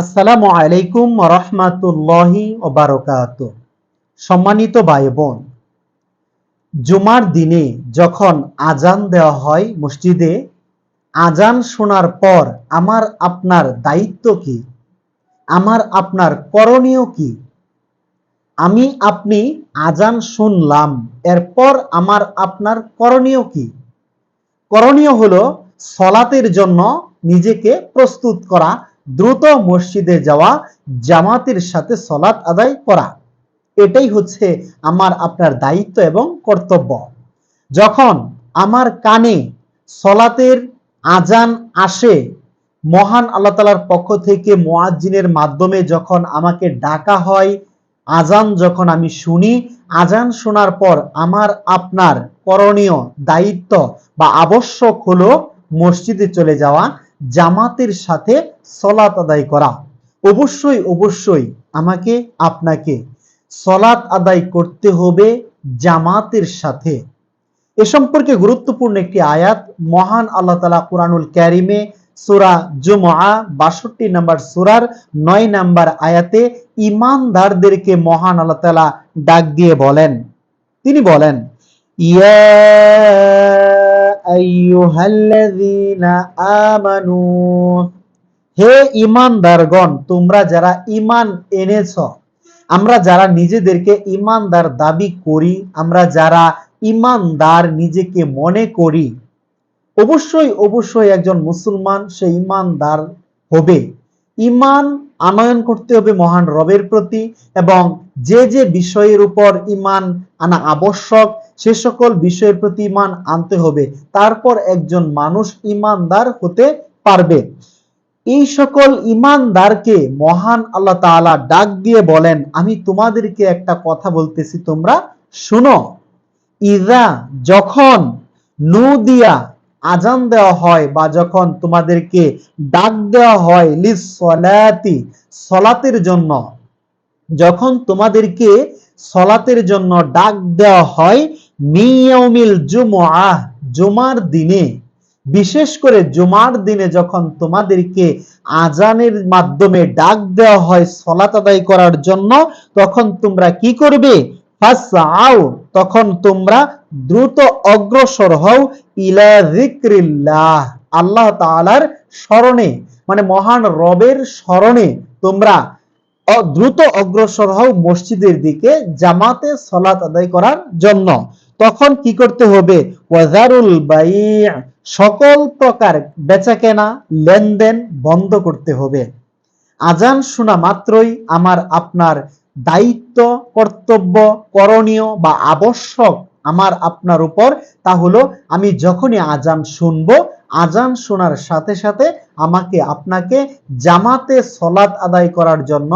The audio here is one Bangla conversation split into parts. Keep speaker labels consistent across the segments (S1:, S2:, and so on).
S1: আসসালামু আলাইকুম রহমাতুল্লাহি ওবারকাত সম্মানিত ভাই বোন জুমার দিনে যখন আজান দেওয়া হয় মসজিদে, আজান শোনার পর আমার আপনার দায়িত্ব কি? আমার আপনার করণীয় কি? আমি, আপনি আজান শুনলাম, এরপর আমার আপনার করণীয় কি? করণীয় হলো সলাতের জন্য নিজেকে প্রস্তুত করা দ্রুত মসজিদে যাওয়া, জামাতের সাথে সলাৎ আদায় করা। এটাই হচ্ছে আমার, আপনার দায়িত্ব এবং কর্তব্য। যখন আমার কানে সলাতের আজান আসে, মহান আল্লাহ তালার পক্ষ থেকে মোয়াজ্জিনের মাধ্যমে যখন আমাকে ডাকা হয় আজান যখন আমি শুনি আজান শোনার পর আমার, আপনার করণীয় দায়িত্ব বা আবশ্যক হলো মসজিদে চলে যাওয়া জামাতের সাথে সলাত আদায় করা। অবশ্যই অবশ্যই আমাকে, আপনাকে সলাত আদায় করতে হবে জামাতের সাথে। এ সম্পর্কে গুরুত্বপূর্ণ একটি আয়াত, মহান আল্লাহ তালা কোরআনুল ক্যারিমে সুরা জুমা বাষট্টি নাম্বার সুরার নয় নাম্বার আয়াতে ইমানদারদেরকে মহান আল্লাহ তালা ডাক দিয়ে বলেন। তিনি বলেন, ইয়া আইয়ুহাল্লাযীনা আমানু। হে ইমানদারগণ তোমরা যারা ইমান এনেছ, আমরা যারা নিজেদেরকে ইমানদার দাবি করি, আমরা যারা ইমানদার নিজেকে মনে করি, অবশ্যই অবশ্যই একজন মুসলমান সে ইমানদার হবে। ইমান আনয়ন করতে হবে মহান রবের প্রতি এবং যে যে বিষয়ের উপর ইমান আনা আবশ্যক সে সকল বিষয়ের প্রতি ইমান আনতে হবে। তারপর একজন মানুষ ইমানদার হতে পারবে। এই সকল ইমানদারকে মহান আল্লাহ তাআলা ডাক দিয়ে বলেন, আমি তোমাদেরকে একটা কথা বলতেছি, তোমরা শুনো। ইজা যখন নুদিয়া আজান দেওয়া হয় বা যখন তোমাদেরকে ডাক দেওয়া হয় লিস সলাতি সলাতের জন্য, যখন তোমাদেরকে সলাতের জন্য ডাক দেওয়া হয় মিয়াউমিল জুমআ, জুমার দিনে, বিশেষ করে জুমার দিনে যখন তোমাদেরকে আজানের মাধ্যমে ডাক দেওয়া হয় সলাত আদায় করার জন্য, তখন তোমরা কি করবে? ফাসআউ, তখন তোমরা দ্রুত অগ্রসর হও ইলা যিকরিল্লাহ, আল্লাহ তাআলার স্মরণে মানে মহান রবের স্মরণে তোমরা দ্রুত অগ্রসর হও মসজিদের দিকে জামাতে সলাত আদায় করার জন্য। তখন কি করতে হবে? ওয়াজারুল বাই সকল প্রকার বেচা কেনা লেনদেন বন্ধ করতে হবে। আজান শোনা মাত্রই আমার আপনার দায়িত্ব, কর্তব্য, করণীয় বা আবশ্যক আমার আপনার উপর। তা হলো, আমি যখনই আজান শুনব, আজান শোনার সাথে সাথে আমাকে আপনাকে জামাতে সলাৎ আদায় করার জন্য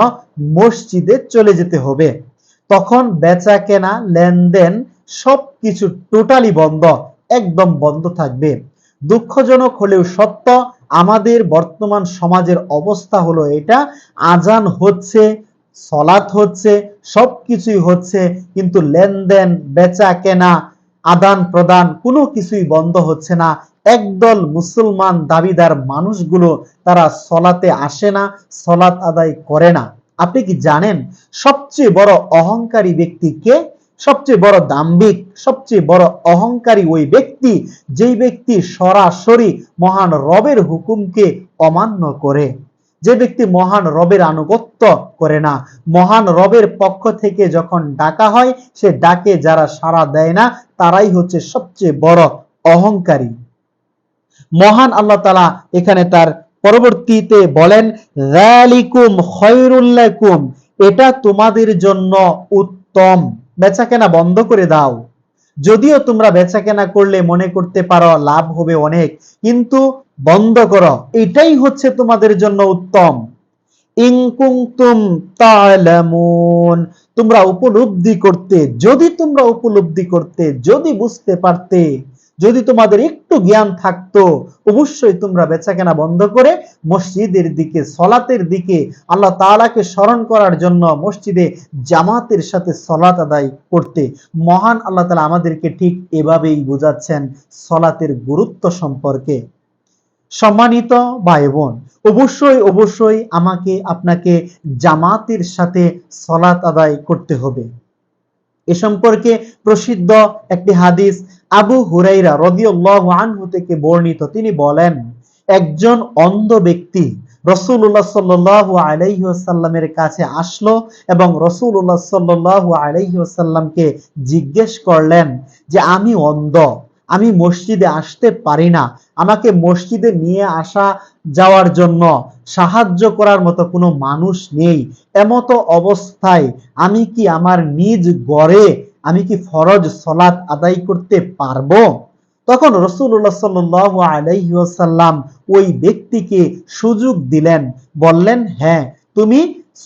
S1: মসজিদে চলে যেতে হবে। তখন বেচা কেনা লেনদেন সবকিছু টোটালি বন্ধ, একদম বন্ধ থাকবে। দুঃখজনক হলেও সত্য, আমাদের বর্তমান সমাজের অবস্থা হলো এটা। আজান হচ্ছে, সলাৎ হচ্ছে, সবকিছুই হচ্ছে, কিন্তু লেনদেন, বেচা কেনা, আদান প্রদান, কোনো কিছুই বন্ধ হচ্ছে না। একদল মুসলমান দাবিদার মানুষগুলো তারা সলাতে আসে না সলাত আদায় করে না। আপনি কি জানেন, সবচেয়ে বড় অহংকারী ব্যক্তি কে? সবচেয়ে বড় দাম্ভিক, সবচেয়ে বড় অহংকারী ওই ব্যক্তি, যেই ব্যক্তি সরাসরি মহান রবের হুকুমকে অমান্য করে। যে ব্যক্তি মহান রবের আনুগত্য করে না, মহান রবের পক্ষ থেকে যখন ডাকা হয়, সে ডাকে যারা সাড়া দেয় না, তারাই হচ্ছে সবচেয়ে বড় অহংকারী। মহান আল্লাহ তালা এখানে তার পরবর্তীতে বলেন রালিকুম খয়রুল্লাকুম এটা তোমাদের জন্য উত্তম। বেচাকেনা বন্ধ করে দাও। যদিও তোমরা বেচাকেনা করলে মনে করতে পারো লাভ হবে অনেক, কিন্তু বন্ধ করো। এটাই হচ্ছে তোমাদের জন্য উত্তম। তোমরা উপলব্ধি করতে, যদি তোমরা উপলব্ধি করতে, যদি বুঝতে পারতে যদি তোমাদের একটু জ্ঞান থাকতো, অবশ্যই তোমরা বেচাকেনা বন্ধ করে মসজিদের দিকে, সলাতের দিকে, আল্লাহ তাআলাকে স্মরণ করার জন্য মসজিদে জামাতের সাথে সলাত আদায় করতে। মহান আল্লাহ তাআলা আমাদেরকে ঠিক এভাবেই বোঝাচ্ছেন সলাতের গুরুত্ব সম্পর্কে। সম্মানিত ভাই বোন অবশ্যই অবশ্যই আমাকে, আপনাকে জামাতের সাথে সলাত আদায় করতে হবে। এ সম্পর্কে প্রসিদ্ধ একটি হাদিস আবু হুরাইরা রদিয়াল্লাহু আনহু থেকে বর্ণিত, তিনি বলেন, একজন অন্ধ ব্যক্তি রসুল্লাহ সাল্লাহ আলাইসাল্লামের কাছে আসলো এবং রসুল্লাহ সাল্লাহ আলাইসাল্লামকে জিজ্ঞেস করলেন যে, আমি অন্ধ, আমি মসজিদে আসতে পারি না, আমাকে মসজিদে নিয়ে আসা যাওয়ার জন্য সাহায্য করার মতো কোনো মানুষ নেই, এমতো অবস্থায় আমি কি আমার নিজ গড়ে আমি কি ফরজ সলাৎ আদায় করতে পারব? তখন রসুল্লাহ সাল্লাহ আলাইসাল্লাম ওই ব্যক্তিকে সুযোগ দিলেন, বললেন হ্যাঁ তুমি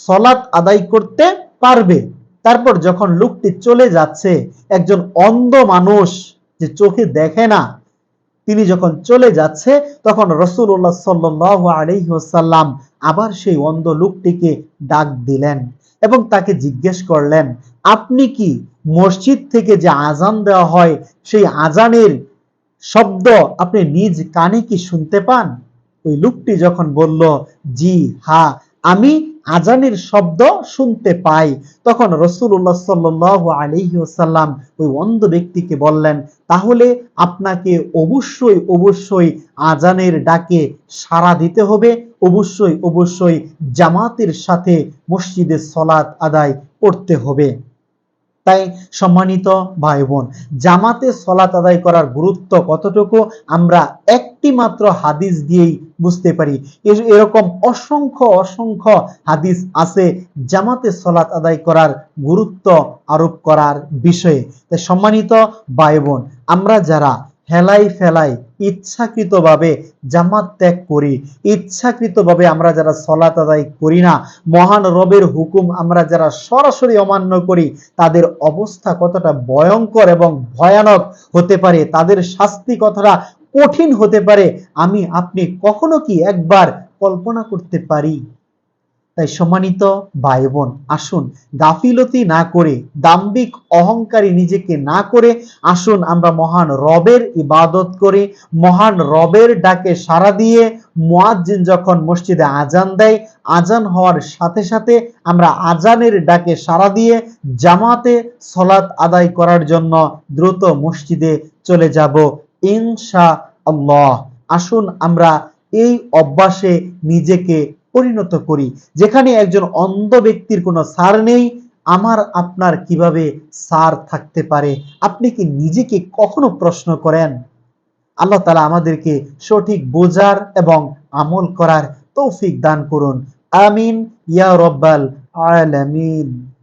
S1: সলাৎ আদায় করতে পারবে। তারপর যখন লোকটি চলে যাচ্ছে, একজন অন্ধ মানুষ যে চোখে দেখে না, তিনি যখন চলে যাচ্ছে, তখন রসুল্লাহ সাল্লাহ আলহিহাসাল্লাম আবার সেই অন্ধ লোকটিকে ডাক দিলেন। এবং তাকে জিজ্ঞেস করলেন, আপনি কি মসজিদ থেকে যে আজান দেওয়া হয়, সেই আজানের শব্দ আপনি নিজ কানে কি শুনতে পান? ওই লোকটি যখন বলল, জি, হা, আমি আজানের শব্দ শুনতে পাই। তখন রসুল্লাহ সাল্লাহ আলহিউসাল্লাম ওই অন্ধ ব্যক্তিকে বললেন, তাহলে আপনাকে অবশ্যই অবশ্যই আজানের ডাকে সাড়া দিতে হবে অবশ্যই অবশ্যই জামাতের সাথে মসজিদে সলাৎ আদায় করতে হবে। তাই সম্মানিত ভাই বোন জামাতে সলাত আদায় করার গুরুত্ব কতটুকু আমরা একটি মাত্র হাদিস দিয়েই বুঝতে পারি। এরকম অসংখ্য অসংখ্য হাদিস আছে জামাতে সলাত আদায় করার গুরুত্ব আরোপ করার বিষয়ে। তাই সম্মানিত ভাই বোন আমরা যারা হেলাই ফেলাই ইচ্ছাকৃতভাবে জামাত ত্যাগ করি। ইচ্ছাকৃতভাবে আমরা যারা সলাত আদায় করি না, মহান রবের হুকুম আমরা যারা সরাসরি অমান্য করি, তাদের অবস্থা কতটা ভয়ঙ্কর এবং ভয়ানক হতে পারে, তাদের শাস্তি কতটা কঠিন হতে পারে, আমি আপনি কখনো কি একবার কল্পনা করতে পারি? তাই সম্মানিত ভাই বোন আসুন গাফিলতি না করে দাম্বিক অহংকারী নিজেকে না করে আসুন আমরা মহান রবের ইবাদত করে, মহান রবের ডাকে সাড়া দিয়ে মোয়াজ্জিন যখন মসজিদে আজান দেয় আজান হওয়ার সাথে সাথে আমরা আজানের ডাকে সাড়া দিয়ে জামাতে সলাৎ আদায় করার জন্য দ্রুত মসজিদে চলে যাব ইনশা আল্লাহ আসুন আমরা এই অভ্যাসে নিজেকে পরিণত করি। যেখানে একজন অন্ধ ব্যক্তির কোনো সার নেই, আমার আপনার কীভাবে সার থাকতে পারে? আপনি কি নিজেকে কখনো প্রশ্ন করেন? আল্লাহ তালা আমাদেরকে সঠিক বোঝার এবং আমল করার তৌফিক দান করুন। আমিন। ইয়া রব্বাল আলামিন।